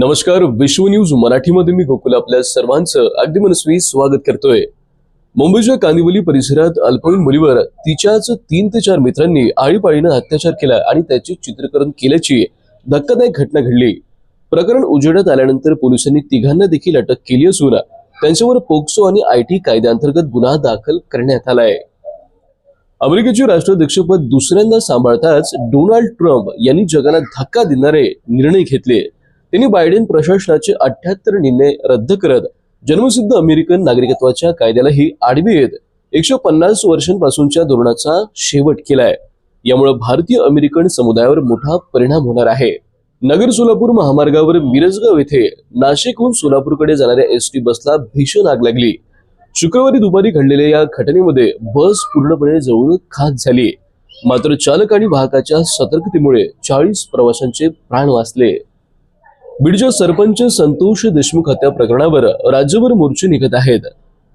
नमस्कार विश्व न्यूज मराठीमध्ये मी गोकुल आपल्या सर्वांचं अगदी मनस्वी स्वागत करतोय. मुंबईच्या कांदिवली परिसरात अल्पवयीन मुलीवर तिच्याच तीन ते चार मित्रांनी आळीपाळीनं अत्याचार केला आणि त्याचे चित्रीकरण केल्याची धक्कादायक घटना घडली. प्रकरण उजेडात आल्यानंतर पोलिसांनी तिघांना देखील अटक केली असून त्यांच्यावर पोक्सो आणि आयटी कायद्याअंतर्गत गुन्हा दाखल करण्यात आलाय. अमेरिकेचे राष्ट्राध्यक्षपद दुसऱ्यांदा सांभाळताच डोनाल्ड ट्रम्प यांनी जगाला धक्का देणारे निर्णय घेतले. त्यांनी बायडेन प्रशासनाचे अठ्याहत्तर निर्णय रद्द करत जन्मसिद्ध अमेरिकन नागरिकत्वाच्या कायद्यालाही आडवी येत एकशे पन्नास वर्षांपासूनच्या धोरणाचा शेवट केलाय. यामुळे भारतीय अमेरिकन समुदायावर मोठा परिणाम होणार आहे. नगर सोलापूर महामार्गावर मिरजगाव येथे नाशिकहून सोलापूरकडे जाणाऱ्या एस टी बसला भीषण आग लागली. शुक्रवारी दुपारी घडलेल्या या घटनेमध्ये बस पूर्णपणे जळून खाक झाली. मात्र चालक आणि वाहकाच्या सतर्कतेमुळे चाळीस प्रवाशांचे प्राण वाचले. बीडच्या सरपंच संतोष देशमुख हत्या प्रकरणावर राज्यभर मोर्चे निघत आहेत.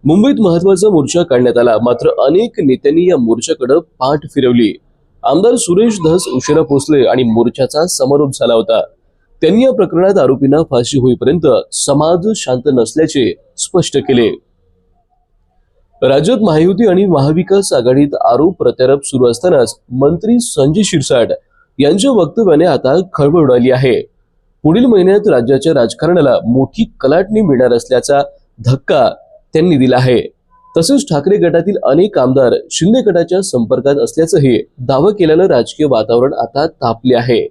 मुंबईत महत्त्वाचा मोर्चा काढण्यात आला मात्र अनेक नेत्यांनी या मोर्चाकडे पाठ फिरवली. आमदार सुरेश धस उशिरा पोहोचले आणि मोर्चाचा समारोप झाला होता. त्यांनी या प्रकरणात आरोपींना फाशी होईपर्यंत समाज शांत नसल्याचे स्पष्ट केले. राज्यात महायुती आणि महाविकास आघाडीत आरोप प्रत्यारोप सुरू असतानाच मंत्री संजय शिरसाट यांच्या वक्तव्याने आता खळबळ उडाली आहे. पुढील महिन्यात राज्याच्या राजकारणाला मोठी कलाटणी मिळणार असल्याचा धक्का त्यांनी दिला आहे. तसेच ठाकरे गटातील अनेक आमदार शिंदे गटाच्या संपर्कात असल्याचंही दावा केल्यानं राजकीय वातावरण आता तापले आहे.